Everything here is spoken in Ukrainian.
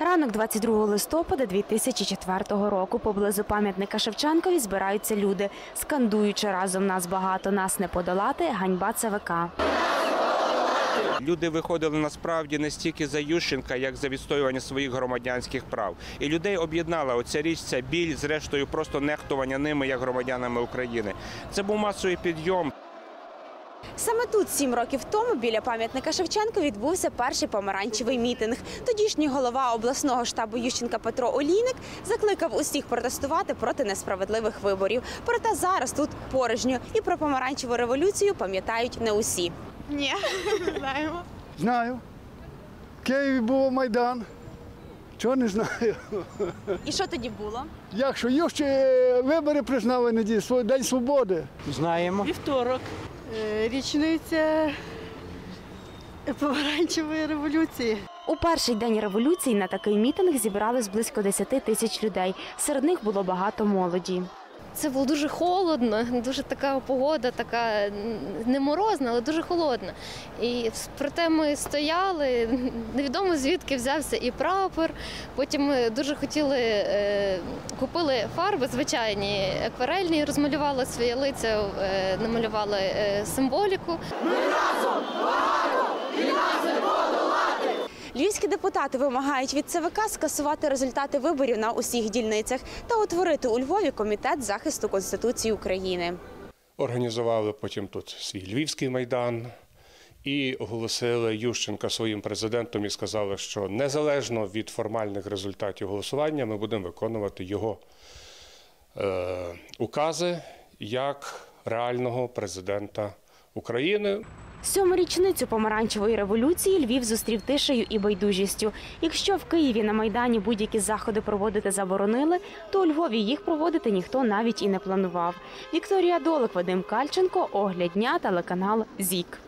Ранок 22 листопада 2004 року поблизу пам'ятника Шевченкові збираються люди, скандуючи разом нас багато, нас не подолати, ганьба ЦВК. Люди виходили насправді не стільки за Ющенка, як за відстоювання своїх громадянських прав. І людей об'єднала оця річ, ця біль, зрештою, просто нехтування ними як громадянами України. Це був масовий підйом. Саме тут сім років тому біля пам'ятника Шевченко відбувся перший помаранчевий мітинг. Тодішній голова обласного штабу Ющенка Петро Олійник закликав усіх протестувати проти несправедливих виборів. Проте зараз тут порожньо і про помаранчеву революцію пам'ятають не усі. Ні, не знаємо. Знаю. В Києві був Майдан. Чого не знаю? І що тоді було? Як що, є ще вибори признали неділю, свій День Свободи. Знаємо. Вівторок. Е, Річниця помаранчевої революції. У перший день революції на такий мітинг зібрались близько 10 тисяч людей. Серед них було багато молоді. Це було дуже холодно, дуже така погода, така не морозна, але дуже холодна. І проте ми стояли, невідомо звідки взявся і прапор. Потім ми дуже хотіли, е, купили фарби звичайні, акварельні, розмалювали свої лиця, е, намалювали е, символіку. Львівські депутати вимагають від ЦВК скасувати результати виборів на усіх дільницях та утворити у Львові комітет захисту Конституції України. Організували потім тут свій львівський майдан і оголосили Ющенка своїм президентом і сказали, що незалежно від формальних результатів голосування ми будемо виконувати його е, укази як реального президента України. Сьому річницю помаранчевої революції Львів зустрів тишею і байдужістю. Якщо в Києві на майдані будь-які заходи проводити заборонили, то у Львові їх проводити ніхто навіть і не планував. Вікторія Долик, Вадим Кальченко, огляд дня, телеканал ЗІК.